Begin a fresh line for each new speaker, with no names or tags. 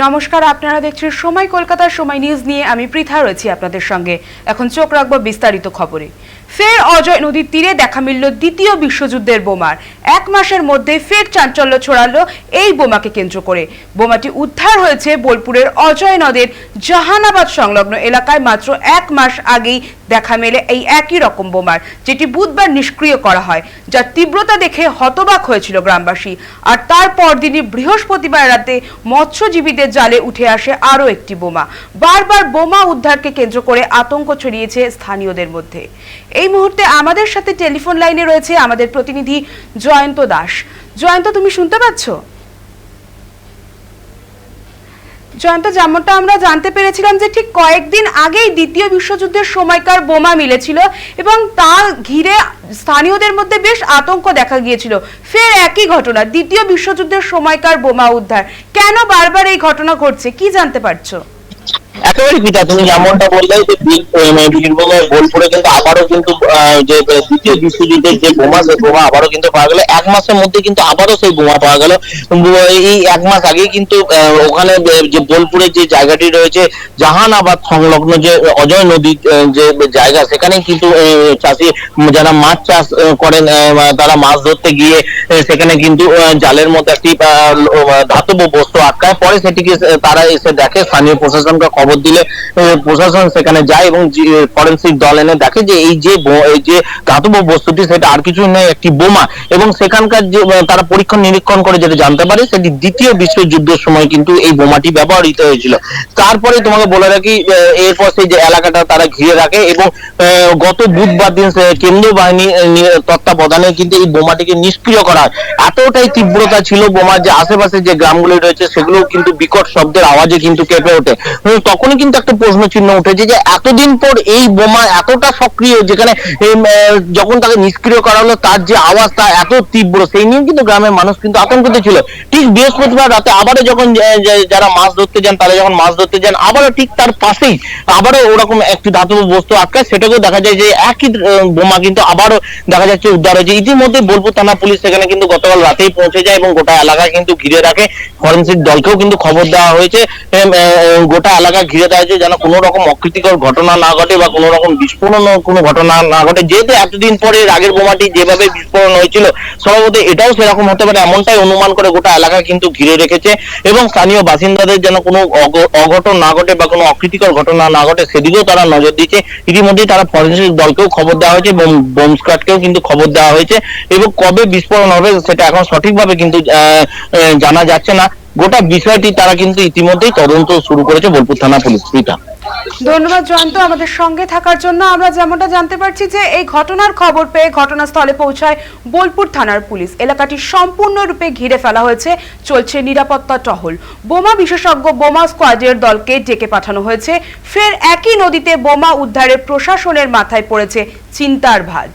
নমস্কার, আপনারা দেখছেন সময় কলকাতার সময় নিউজ নিয়ে আমি পৃথা রয়েছি আপনাদের সঙ্গে। এখন চোখ রাখব বিস্তারিত খবরে। ফের অজয় নদীর তীরে দেখা মিলল দ্বিতীয় বিশ্বযুদ্ধের বোমার। এক মাসের মধ্যে ফের চাঞ্চল্য ছড়ালো এই বোমাকে কেন্দ্র করে। বোমাটি উদ্ধার হয়েছে বোলপুরের অজয় নদের জাহানাবাদ সংলগ্ন এলাকায় মাত্র এক মাস আগেই দেখা মেলে এই একই রকম বোমার, যেটি বুধবার নিষ্ক্রিয় করা হয় যার তীব্রতা দেখে হতবাক হয়েছিল গ্রামবাসী। আর তারপর দিনই বৃহস্পতিবার রাতে মৎস্যজীবীদের জালে উঠে আসে আরও একটি বোমা। বারবার বোমা উদ্ধারকে কেন্দ্র করে আতঙ্ক ছড়িয়েছে স্থানীয়দের মধ্যে। এই মুহূর্তে আমাদের সাথে টেলিফোন লাইনে রয়েছে আমাদের প্রতিনিধি জয়ন্ত দাস। জয়ন্ত, তুমি শুনতে পাচ্ছ? জয়ন্ত, যেমনটা আমরা জানতে পেরেছিলাম যে ঠিক কয়েকদিন আগেই দ্বিতীয় বিশ্বযুদ্ধের সময়কার বোমা মিলেছিল এবং তা ঘিরে স্থানীয়দের মধ্যে বেশ আতঙ্ক দেখা গিয়েছিল। ফের একই ঘটনা, দ্বিতীয় বিশ্বযুদ্ধের সময়কার বোমা উদ্ধার। কেন বারবার এই ঘটনা ঘটছে, কি জানতে পারছ?
একেবারে পিতা, তুমি যেমনটা বললে যে মানে বীরভূমের বোলপুরে কিন্তু আবারও কিন্তু যে দ্বিতীয় বিশ্বযুদ্ধের যে বোমা, সেই বোমা আবারও কিন্তু পাওয়া গেল। এক মাসের মধ্যে কিন্তু আবারও সেই বোমা পাওয়া গেল। এই এক মাস আগে কিন্তু ওখানে যে বোলপুরের যে জায়গাটি রয়েছে, জাহানাবাদ সংলগ্ন যে অজয় নদী যে জায়গা সেখানে কিন্তু চাষি যারা মাছ চাষ করেন তারা মাছ ধরতে গিয়ে সেখানে কিন্তু জালের মধ্যে একটি ধাতব বস্তু আটকায়। পরে সেটিকে তারা এসে দেখে, স্থানীয় প্রশাসনকে খবর দিলে প্রশাসন সেখানে যায় এবং ফরেন্সিক দল এনে দেখে যে এই যে এই যে ধাতব বস্তুটি সেটা আর কিছু নয় একটি বোমা। এবং সেখানকার যে তারা পরীক্ষণ নিরীক্ষণ করে যেটা জানতে পারে সেটি দ্বিতীয় বিশ্বযুদ্ধের সময় কিন্তু এই বোমাটি ব্যবহৃত হয়েছিল। তারপরে তোমাকে বলে রাখি এরপর সেই যে এলাকাটা তারা ঘিরে রাখে এবং গত বুধবার দিন কেন্দ্রীয় বাহিনী তত্ত্বাবধানে কিন্তু এই বোমাটিকে নিষ্ক্রিয় করা এতটাই তীব্রতা ছিল বোমার যে আশেপাশে যে গ্রামগুলি রয়েছে সেগুলো কিন্তু বিকট শব্দের আওয়াজে কিন্তু কেঁপে ওঠে। উম, তখনই কিন্তু একটা প্রশ্ন চিহ্ন উঠেছে যে এতদিন পর এই বোমা এতটা সক্রিয় যেখানে যখন তাকে নিষ্ক্রিয় করা হলো তার যে আওয়াজ তা এত তীব্র, সেই নিয়ে কিন্তু গ্রামের মানুষ কিন্তু আতঙ্কিত ছিল। ঠিক বৃহস্পতিবার রাতে আবারও যখন যারা মাছ ধরতে যান, তারা যখন মাছ ধরতে যান, আবারও ঠিক তার পাশেই আবারও ওরকম একটি ধাতব বস্তু আটকায়। সেটাকেও দেখা যায় যে একই বোমা কিন্তু আবারও দেখা যাচ্ছে উদ্ধার হয়েছে। ইতিমধ্যে বোলপুর থানা পুলিশ সেখানে কিন্তু গতকাল রাতেই পৌঁছে যায় এবং গোটা এলাকা কিন্তু ঘিরে রাখে। ফরেন্সিক দলকেও কিন্তু খবর দেওয়া হয়েছে। গোটা এলাকা ঘিরে দেওয়া হয়েছে যেন কোনো রকম অকৃতিকর ঘটনা না ঘটে বা কোনো রকম বিস্ফোরণ কোনো ঘটনা না ঘটে। যেহেতু এতদিন পরে আগের বোমাটি যেভাবে বিস্ফোরণ হয়েছিল সম্ভবত এটাও সেরকম হতে পারে, এমনটাই অনুমান করে গোটা এলাকা কিন্তু ঘিরে রেখেছে এবং স্থানীয় বাসিন্দাদের যেন কোনো অঘটন না ঘটে বা কোনো অকৃতিকর ঘটনা না ঘটে সেদিকেও তারা নজর দিচ্ছে ইতিমধ্যেই তারা ফরেন্সিক দলকেও খবর দেওয়া হয়েছে এবং বোম কিন্তু খবর দেওয়া হয়েছে এবং কবে বিস্ফোরণ হবে সেটা এখন সঠিকভাবে কিন্তু জানা যাচ্ছে না। গোটা বিষয়টি তারা কিন্তু ইতিমধ্যেই তদন্ত শুরু করেছে বোলপুর থানা পুলিশ পিতা
ধন্যবাদ জয়ন্ত আমাদের সঙ্গে থাকার জন্য। আমরা যেমনটা জানতে পারছি যে এই ঘটনার খবর পেয়ে ঘটনাস্থলে পৌঁছায় বোলপুর থানার পুলিশ। এলাকাটি সম্পূর্ণরূপে ঘিরে ফেলা হয়েছে, চলছে নিরাপত্তা টহল। বোমা বিশেষজ্ঞ বোমা স্কোয়াডের দলকে ডেকে পাঠানো হয়েছে। ফের একই নদীতে বোমা উদ্ধারে প্রশাসনের মাথায় পড়েছে চিন্তার ভাঁজ।